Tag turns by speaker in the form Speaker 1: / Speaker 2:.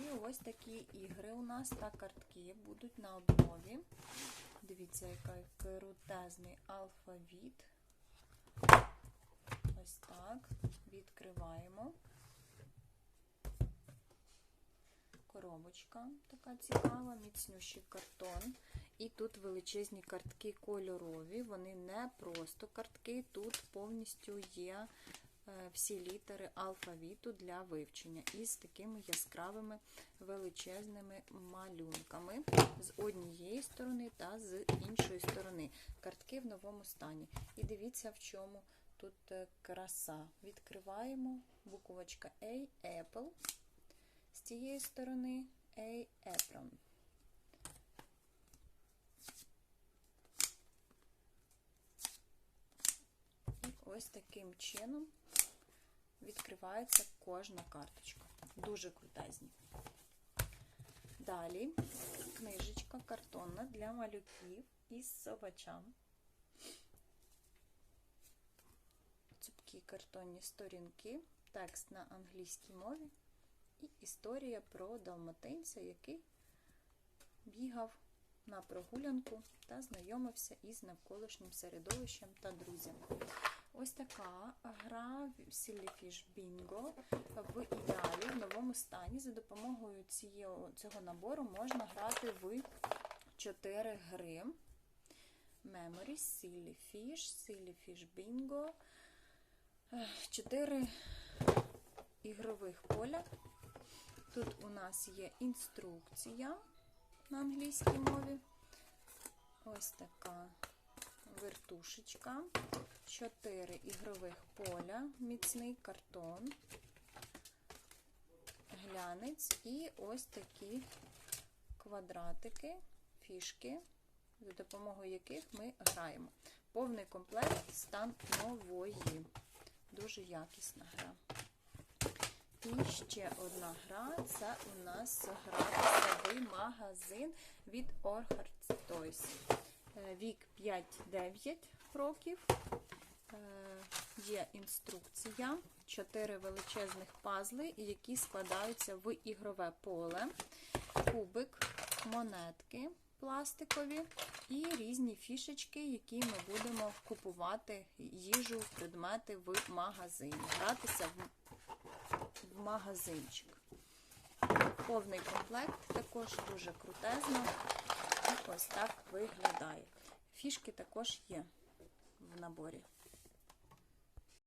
Speaker 1: І ось такі ігри у нас та картки будуть на обнові. Дивіться, який крутезний алфавіт. Ось так. Відкриваємо. Коробочка така цікава, міцнющий картон. І тут величезні картки кольорові. Вони не просто картки, тут повністю є всі літери алфавіту для вивчення із такими яскравими величезними малюнками з однієї сторони та з іншої сторони. Картки в новому стані. І дивіться, в чому тут е, краса. Відкриваємо буквочка A, Apple. З цієї сторони A, Apron. Ось таким чином відкривається кожна карточка. Дуже крутезні. Далі книжечка картонна для малюків із собачам. Цупкі картонні сторінки, текст на англійській мові і історія про далматинця, який бігав на прогулянку та знайомився із навколишнім середовищем та друзями. Ось така гра Sillyfish Bingo в ідеалі в новому стані. За допомогою цього набору можна грати в 4 гри. Memories, Sillyfish, Sillyfish Bingo. 4 ігрових поля. Тут у нас є інструкція на англійській мові. Ось така вертушечка, 4 ігрових поля, міцний картон, глянець і ось такі квадратики, фішки, за допомогою яких ми граємо. Повний комплект стан нової. Дуже якісна гра. І ще одна гра це у нас гра магазин від Orchard Toys. Е, Вік 5-9 років. Е, Є інструкція, 4 величезних пазли, які складаються в ігрове поле, кубик, монетки пластикові і різні фішечки, які ми будемо купувати їжу, предмети в магазині. Гратися в магазинчик. Повний комплект також дуже крутезно. Ось так виглядає. Фішки також є в наборі.